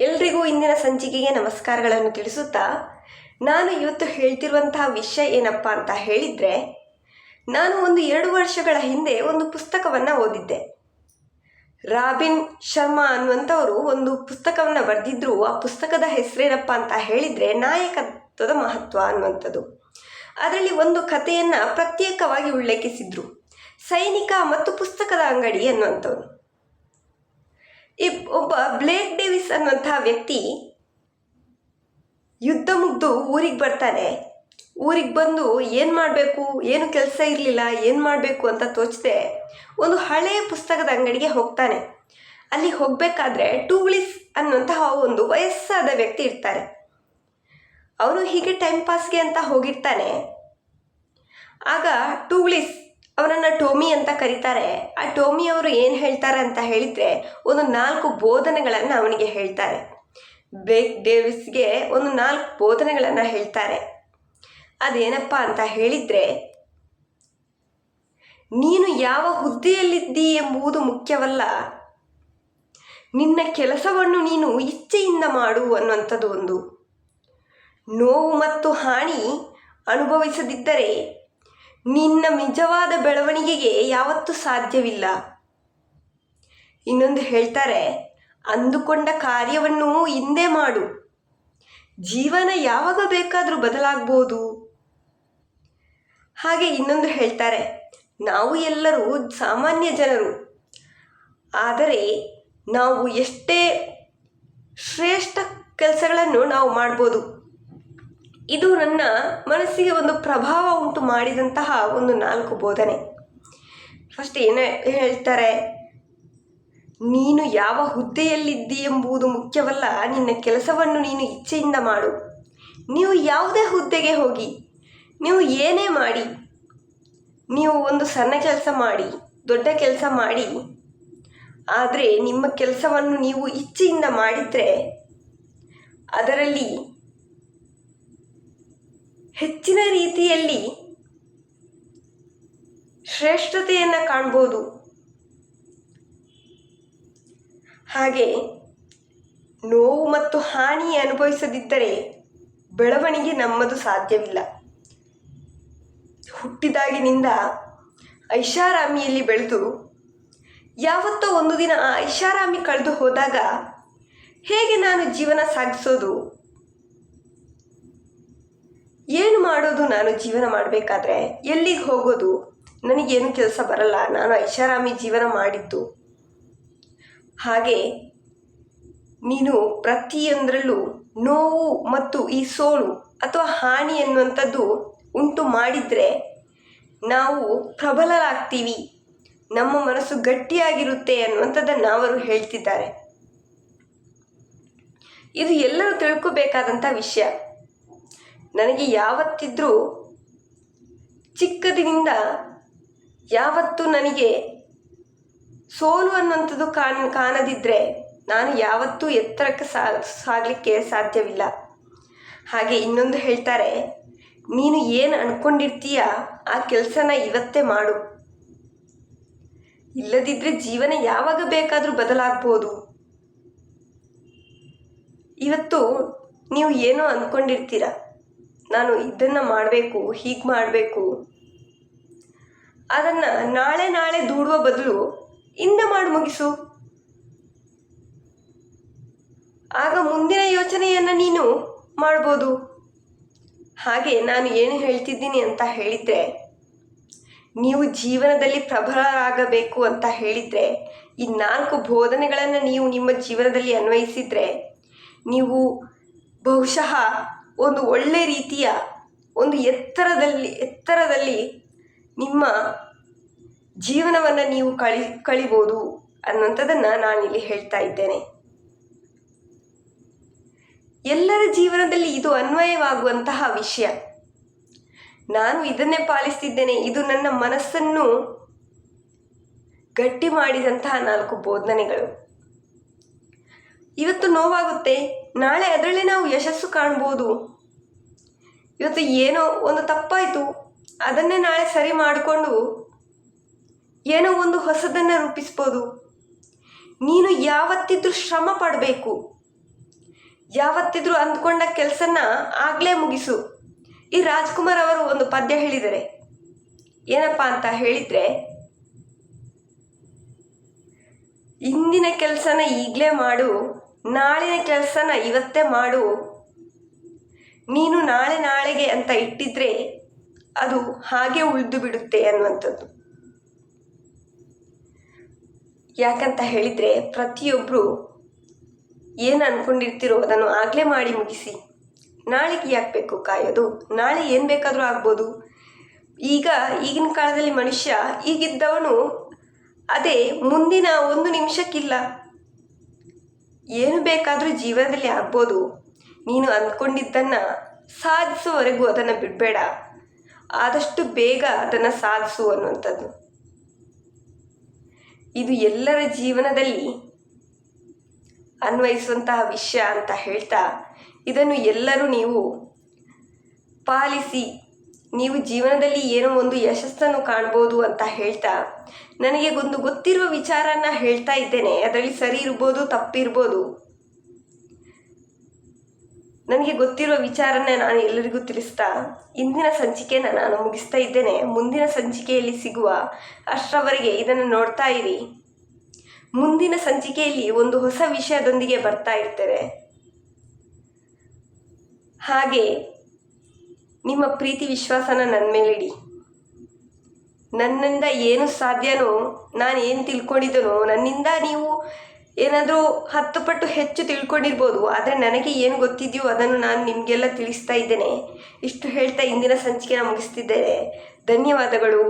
ಎಲ್ರಿಗೂ ಇಂದಿನ ಸಂಚಿಕೆಗೆ ನಮಸ್ಕಾರಗಳನ್ನು ತಿಳಿಸುತ್ತಾ, ನಾನು ಇವತ್ತು ಹೇಳ್ತಿರುವಂತಹ ವಿಷಯ ಏನಪ್ಪ ಅಂತ ಹೇಳಿದರೆ, ನಾನು ಒಂದು ಎರಡು ವರ್ಷಗಳ ಹಿಂದೆ ಒಂದು ಪುಸ್ತಕವನ್ನು ಓದಿದ್ದೆ. ರಾಬಿನ್ ಶರ್ಮಾ ಅನ್ನುವಂಥವರು ಒಂದು ಪುಸ್ತಕವನ್ನು ಬರೆದಿದ್ರು. ಆ ಪುಸ್ತಕದ ಹೆಸರೇನಪ್ಪ ಅಂತ ಹೇಳಿದರೆ ನಾಯಕತ್ವದ ಮಹತ್ವ ಅನ್ನುವಂಥದ್ದು. ಅದರಲ್ಲಿ ಒಂದು ಕಥೆಯನ್ನು ಪ್ರತ್ಯೇಕವಾಗಿ ಉಲ್ಲೇಖಿಸಿದ್ರು. ಸೈನಿಕ ಮತ್ತು ಪುಸ್ತಕದ ಅಂಗಡಿ ಅನ್ನುವಂಥವ್ರು. ಈ ಒಬ್ಬ ಬ್ಲೇಕ್ ಡೇವಿಸ್ ಅನ್ನುವಂತಹ ವ್ಯಕ್ತಿ ಯುದ್ಧ ಮುಗ್ದು ಊರಿಗೆ ಬರ್ತಾನೆ. ಊರಿಗೆ ಬಂದು ಏನು ಮಾಡಬೇಕು, ಏನು ಕೆಲಸ ಇರಲಿಲ್ಲ, ಏನು ಮಾಡಬೇಕು ಅಂತ ತೋಚದೆ ಒಂದು ಹಳೆಯ ಪುಸ್ತಕದ ಅಂಗಡಿಗೆ ಹೋಗ್ತಾನೆ. ಅಲ್ಲಿ ಹೋಗಬೇಕಾದ್ರೆ ಟೂಗ್ಲಿಸ್ ಅನ್ನುವಂತಹ ಒಂದು ವಯಸ್ಸಾದ ವ್ಯಕ್ತಿ ಇರ್ತಾರೆ. ಅವನು ಹೀಗೆ ಟೈಮ್ ಪಾಸ್ಗೆ ಅಂತ ಹೋಗಿರ್ತಾನೆ. ಆಗ ಟೂಗ್ಲಿಸ್ ಅವರನ್ನು ಟೋಮಿ ಅಂತ ಕರೀತಾರೆ. ಆ ಟೋಮಿ ಅವರು ಏನು ಹೇಳ್ತಾರೆ ಅಂತ ಹೇಳಿದರೆ ಒಂದು ನಾಲ್ಕು ಬೋಧನೆಗಳನ್ನು ಅವನಿಗೆ ಹೇಳ್ತಾರೆ. ಬೇಕ್ ಡೇವಿಸ್ಗೆ ಒಂದು ನಾಲ್ಕು ಬೋಧನೆಗಳನ್ನು ಹೇಳ್ತಾರೆ. ಅದೇನಪ್ಪ ಅಂತ ಹೇಳಿದರೆ, ನೀನು ಯಾವ ಹುದ್ದೆಯಲ್ಲಿದ್ದೀ ಎಂಬುದು ಮುಖ್ಯವಲ್ಲ. ನಿನ್ನ ಕೆಲಸವನ್ನು ನೀನು ಇಚ್ಛೆಯಿಂದ ಮಾಡು ಅನ್ನುವಂಥದ್ದು ಒಂದು. ನೋವು ಮತ್ತು ಹಾನಿ ಅನುಭವಿಸದಿದ್ದರೆ ನಿನ್ನ ನಿಜವಾದ ಬೆಳವಣಿಗೆಗೆ ಯಾವತ್ತೂ ಸಾಧ್ಯವಿಲ್ಲ. ಇನ್ನೊಂದು ಹೇಳ್ತಾರೆ, ಅಂದುಕೊಂಡ ಕಾರ್ಯವನ್ನು ಹಿಂದೆ ಮಾಡು. ಜೀವನ ಯಾವಾಗ ಬೇಕಾದರೂ ಬದಲಾಗ್ಬೋದು. ಹಾಗೆ ಇನ್ನೊಂದು ಹೇಳ್ತಾರೆ, ನಾವು ಎಲ್ಲರೂ ಸಾಮಾನ್ಯ ಜನರು. ಆದರೆ ನಾವು ಎಷ್ಟೇ ಶ್ರೇಷ್ಠ ಕೆಲಸಗಳನ್ನು ನಾವು ಮಾಡ್ಬೋದು. ಇದು ನನ್ನ ಮನಸ್ಸಿಗೆ ಒಂದು ಪ್ರಭಾವ ಉಂಟು ಮಾಡಿದಂತಹ ಒಂದು ನಾಲ್ಕು ಬೋಧನೆ. ಫಸ್ಟ್ ಏನು ಹೇಳ್ತಾರೆ, ನೀನು ಯಾವ ಹುದ್ದೆಯಲ್ಲಿದ್ದಿ ಎಂಬುದು ಮುಖ್ಯವಲ್ಲ, ನಿನ್ನ ಕೆಲಸವನ್ನು ನೀನು ಇಚ್ಛೆಯಿಂದ ಮಾಡು. ನೀವು ಯಾವುದೇ ಹುದ್ದೆಗೆ ಹೋಗಿ, ನೀವು ಏನೇ ಮಾಡಿ, ನೀವು ಒಂದು ಸಣ್ಣ ಕೆಲಸ ಮಾಡಿ, ದೊಡ್ಡ ಕೆಲಸ ಮಾಡಿ, ಆದರೆ ನಿಮ್ಮ ಕೆಲಸವನ್ನು ನೀವು ಇಚ್ಛೆಯಿಂದ ಮಾಡಿದರೆ ಅದರಲ್ಲಿ ಹೆಚ್ಚಿನ ರೀತಿಯಲ್ಲಿ ಶ್ರೇಷ್ಠತೆಯನ್ನು ಕಾಣ್ಬೋದು. ಹಾಗೆ ನೋವು ಮತ್ತು ಹಾನಿ ಅನುಭವಿಸದಿದ್ದರೆ ಬೆಳವಣಿಗೆ ನಮ್ಮದು ಸಾಧ್ಯವಿಲ್ಲ. ಹುಟ್ಟಿದಾಗಿನಿಂದ ಐಷಾರಾಮಿಯಲ್ಲಿ ಬೆಳೆದು ಯಾವತ್ತೋ ಒಂದು ದಿನ ಆ ಐಷಾರಾಮಿ ಕಳೆದು ಹೋದಾಗ ಹೇಗೆ ನಾನು ಜೀವನ ಸಾಗಿಸೋದು? ನಾನು ಜೀವನ ಮಾಡಬೇಕಾದ್ರೆ ಎಲ್ಲಿಗೆ ಹೋಗೋದು? ನನಗೇನು ಕೆಲಸ ಬರಲ್ಲ. ನಾನು ಐಷಾರಾಮಿ ಜೀವನ ಮಾಡಿದ್ದು. ಹಾಗೆ ನೀನು ಪ್ರತಿಯೊಂದರಲ್ಲೂ ನೋವು ಮತ್ತು ಈ ಸೋಲು ಅಥವಾ ಹಾನಿ ಅನ್ನುವಂಥದ್ದು ಉಂಟು ಮಾಡಿದರೆ ನಾವು ಪ್ರಬಲರಾಗ್ತೀವಿ. ನಮ್ಮ ಮನಸ್ಸು ಗಟ್ಟಿಯಾಗಿರುತ್ತೆ ಅನ್ನುವಂಥದ್ದನ್ನು ಅವರು ಹೇಳ್ತಿದ್ದಾರೆ. ಇದು ಎಲ್ಲರೂ ತಿಳ್ಕೋಬೇಕಾದಂಥ ವಿಷಯ. ನನಗೆ ಯಾವತ್ತಿದ್ರೂ ಚಿಕ್ಕದಿನಿಂದ ಯಾವತ್ತೂ ನನಗೆ ಸೋಲು ಅನ್ನುವಂಥದ್ದು ಕಾಣ್ ಕಾಣದಿದ್ದರೆ ನಾನು ಯಾವತ್ತೂ ಎತ್ತರಕ್ಕೆ ಸಾಗಲಿಕ್ಕೆ ಸಾಧ್ಯವಿಲ್ಲ. ಹಾಗೆ ಇನ್ನೊಂದು ಹೇಳ್ತಾರೆ, ನೀನು ಏನು ಅಂದ್ಕೊಂಡಿರ್ತೀಯ ಆ ಕೆಲಸನ ಇವತ್ತೇ ಮಾಡು. ಇಲ್ಲದಿದ್ದರೆ ಜೀವನ ಯಾವಾಗ ಬೇಕಾದರೂ ಬದಲಾಗ್ಬೋದು. ಇವತ್ತು ನೀವು ಏನೋ ಅಂದ್ಕೊಂಡಿರ್ತೀರ ನಾನು ಇದನ್ನು ಮಾಡಬೇಕು, ಹೀಗೆ ಮಾಡಬೇಕು. ಅದನ್ನು ನಾಳೆ ನಾಳೆ ದೂಡುವ ಬದಲು ಇಂದ ಮಾಡಿ ಮುಗಿಸು. ಆಗ ಮುಂದಿನ ಯೋಚನೆಯನ್ನು ನೀನು ಮಾಡ್ಬೋದು. ಹಾಗೆ ನಾನು ಏನು ಹೇಳ್ತಿದ್ದೀನಿ ಅಂತ ಹೇಳಿದರೆ, ನೀವು ಜೀವನದಲ್ಲಿ ಪ್ರಬಲರಾಗಬೇಕು ಅಂತ ಹೇಳಿದರೆ, ಈ ನಾಲ್ಕು ಬೋಧನೆಗಳನ್ನು ನೀವು ನಿಮ್ಮ ಜೀವನದಲ್ಲಿ ಅನ್ವಯಿಸಿದರೆ, ನೀವು ಬಹುಶಃ ಒಂದು ಒಳ್ಳೆ ರೀತಿಯ ಒಂದು ಎತ್ತರದಲ್ಲಿ ಎತ್ತರದಲ್ಲಿ ನಿಮ್ಮ ಜೀವನವನ್ನು ನೀವು ಕಳಿ, ಕಳಿಬೋದು ಅನ್ನೋಂಥದ್ದನ್ನು ನಾನಿಲ್ಲಿ ಹೇಳ್ತಾ ಇದ್ದೇನೆ. ಎಲ್ಲರ ಜೀವನದಲ್ಲಿ ಇದು ಅನ್ವಯವಾಗುವಂತಹ ವಿಷಯ. ನಾನು ಇದನ್ನೇ ಪಾಲಿಸ್ತಿದ್ದೇನೆ, ಇದು ನನ್ನ ಮನಸ್ಸನ್ನು ಗಟ್ಟಿ ಮಾಡಿದಂತಹ ನಾಲ್ಕು ಬೋಧನೆಗಳು. ಇವತ್ತು ನೋವಾಗುತ್ತೆ ನಾಳೆ ಅದರಲ್ಲಿ ನಾವು ಯಶಸ್ಸು ಕಾಣ್ಬೋದು. ಇವತ್ತು ಏನೋ ಒಂದು ತಪ್ಪಾಯಿತು. ಅದನ್ನೇ ನಾಳೆ ಸರಿ ಮಾಡಿಕೊಂಡು ಏನೋ ಒಂದು ಹೊಸದನ್ನು ರೂಪಿಸ್ಬೋದು. ನೀನು ಯಾವತ್ತಿದ್ರೂ ಶ್ರಮ ಪಡಬೇಕು. ಯಾವತ್ತಿದ್ರೂ ಅಂದ್ಕೊಂಡ ಕೆಲಸನ ಆಗಲೇ ಮುಗಿಸು. ಈ ರಾಜ್ಕುಮಾರ್ ಅವರು ಒಂದು ಪದ್ಯ ಹೇಳಿದರೆ ಏನಪ್ಪ ಅಂತ ಹೇಳಿದರೆ, ಇಂದಿನ ಕೆಲಸನ ಈಗಲೇ ಮಾಡು. ನಾಳಿನ ಕೆಲಸನ ಇವತ್ತೇ ಮಾಡು. ನೀನು ನಾಳೆ ನಾಳೆಗೆ ಅಂತ ಇಟ್ಟಿದ್ರೆ ಅದು ಹಾಗೆ ಉಳಿದು ಬಿಡುತ್ತೆ ಅನ್ನುವಂಥದ್ದು. ಯಾಕಂತ ಹೇಳಿದರೆ ಪ್ರತಿಯೊಬ್ಬರು ಏನು ಅಂದ್ಕೊಂಡಿರ್ತೀರೋ ಅದನ್ನು ಆಗಲೇ ಮಾಡಿ ಮುಗಿಸಿ. ನಾಳೆಗೆ ಯಾಕೆ ಬೇಕು ಕಾಯೋದು? ನಾಳೆ ಏನು ಬೇಕಾದರೂ ಆಗ್ಬೋದು. ಈಗ ಈಗಿನ ಕಾಲದಲ್ಲಿ ಮನುಷ್ಯ ಈಗಿದ್ದವನು ಅದೇ ಮುಂದಿನ ಒಂದು ನಿಮಿಷಕ್ಕಿಲ್ಲ. ಏನು ಬೇಕಾದರೂ ಜೀವನದಲ್ಲಿ ಆಗ್ಬೋದು. ನೀನು ಅಂದ್ಕೊಂಡಿದ್ದನ್ನು ಸಾಧಿಸುವವರೆಗೂ ಅದನ್ನು ಬಿಡಬೇಡ. ಆದಷ್ಟು ಬೇಗ ಅದನ್ನು ಸಾಧಿಸು ಅನ್ನುವಂಥದ್ದು. ಇದು ಎಲ್ಲರ ಜೀವನದಲ್ಲಿ ಅನ್ವಯಿಸುವಂತಹ ವಿಷಯ ಅಂತ ಹೇಳ್ತಾ ಇದನ್ನು ಎಲ್ಲರೂ ನೀವು ಪಾಲಿಸಿ ನೀವು ಜೀವನದಲ್ಲಿ ಏನೋ ಒಂದು ಯಶಸ್ಸನ್ನು ಕಾಣ್ಬೋದು ಅಂತ ಹೇಳ್ತಾ ನನಗೆ ಒಂದು ಗೊತ್ತಿರುವ ವಿಚಾರನ ಹೇಳ್ತಾ ಇದ್ದೇನೆ. ಅದರಲ್ಲಿ ಸರಿ ಇರ್ಬೋದು ತಪ್ಪಿರ್ಬೋದು ನನಗೆ ಗೊತ್ತಿರುವ ವಿಚಾರನ ನಾನು ಎಲ್ಲರಿಗೂ ತಿಳಿಸ್ತಾ ಇಂದಿನ ಸಂಚಿಕೆನ ನಾನು ಮುಗಿಸ್ತಾ ಇದ್ದೇನೆ. ಮುಂದಿನ ಸಂಚಿಕೆಯಲ್ಲಿ ಸಿಗುವ ಅಷ್ಟರವರೆಗೆ ಇದನ್ನು ನೋಡ್ತಾ ಇರಿ. ಮುಂದಿನ ಸಂಚಿಕೆಯಲ್ಲಿ ಒಂದು ಹೊಸ ವಿಷಯದೊಂದಿಗೆ ಬರ್ತಾ ಇರ್ತೇವೆ. ಹಾಗೆ ನಿಮ್ಮ ಪ್ರೀತಿ ವಿಶ್ವಾಸನ ನನ್ನ ಮೇಲಿಡಿ ನನ್ನಿಂದ ಏನು ಸಾಧ್ಯನೋ, ನಾನು ಏನು ತಿಳ್ಕೊಂಡಿದ್ದನೋ, ನನ್ನಿಂದ ನೀವು ಏನಾದರೂ ಹತ್ತು ಪಟ್ಟು ಹೆಚ್ಚು ತಿಳ್ಕೊಂಡಿರ್ಬೋದು, ಆದರೆ ನನಗೆ ಏನು ಗೊತ್ತಿದೆಯೋ ಅದನ್ನು ನಾನು ನಿಮಗೆಲ್ಲ ತಿಳಿಸ್ತಾ ಇದ್ದೇನೆ. ಇಷ್ಟು ಹೇಳ್ತಾ ಇಂದಿನ ಸಂಚಿಕೆನ ಮುಗಿಸ್ತಿದ್ದೇನೆ. ಧನ್ಯವಾದಗಳು.